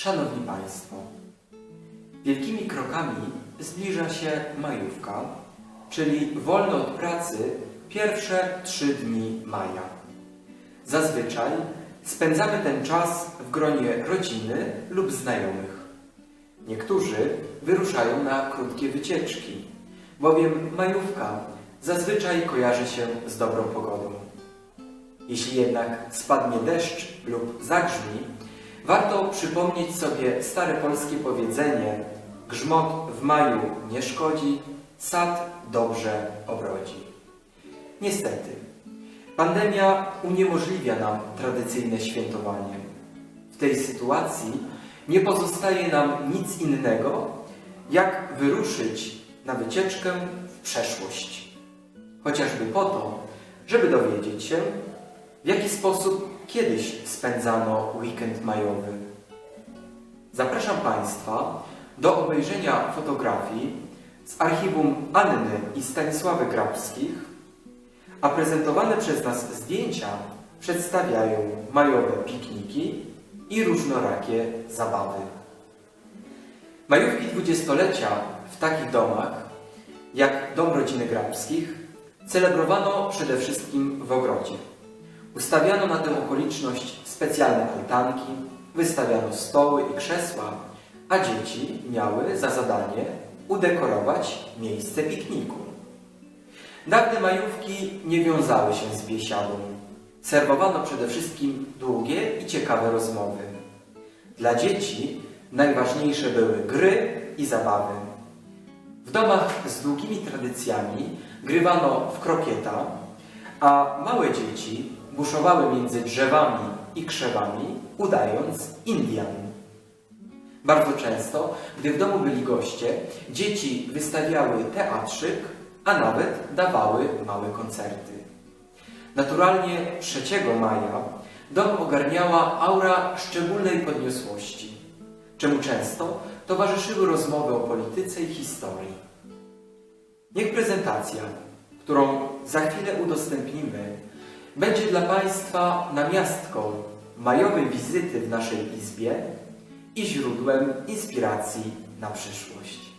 Szanowni Państwo, wielkimi krokami zbliża się majówka, czyli wolne od pracy pierwsze trzy dni maja. Zazwyczaj spędzamy ten czas w gronie rodziny lub znajomych. Niektórzy wyruszają na krótkie wycieczki, bowiem majówka zazwyczaj kojarzy się z dobrą pogodą. Jeśli jednak spadnie deszcz lub zagrzmi, warto przypomnieć sobie stare polskie powiedzenie grzmot w maju nie szkodzi, sad dobrze obrodzi. Niestety, pandemia uniemożliwia nam tradycyjne świętowanie. W tej sytuacji nie pozostaje nam nic innego, jak wyruszyć na wycieczkę w przeszłość. Chociażby po to, żeby dowiedzieć się, w jaki sposób kiedyś spędzano weekend majowy. Zapraszam Państwa do obejrzenia fotografii z archiwum Anny i Stanisławy Grabskich, a prezentowane przez nas zdjęcia przedstawiają majowe pikniki i różnorakie zabawy. Majówki dwudziestolecia w takich domach, jak Dom Rodziny Grabskich, celebrowano przede wszystkim w ogrodzie. Ustawiano na tę okoliczność specjalne altanki, wystawiano stoły i krzesła, a dzieci miały za zadanie udekorować miejsce pikniku. Dawne majówki nie wiązały się z biesiadą. Serwowano przede wszystkim długie i ciekawe rozmowy. Dla dzieci najważniejsze były gry i zabawy. W domach z długimi tradycjami grywano w krokieta, a małe dzieci buszowały między drzewami i krzewami, udając Indian. Bardzo często, gdy w domu byli goście, dzieci wystawiały teatrzyk, a nawet dawały małe koncerty. Naturalnie 3 maja dom ogarniała aura szczególnej podniosłości, czemu często towarzyszyły rozmowy o polityce i historii. Niech prezentacja, którą za chwilę udostępnimy, będzie dla Państwa namiastką majowej wizyty w naszej izbie i źródłem inspiracji na przyszłość.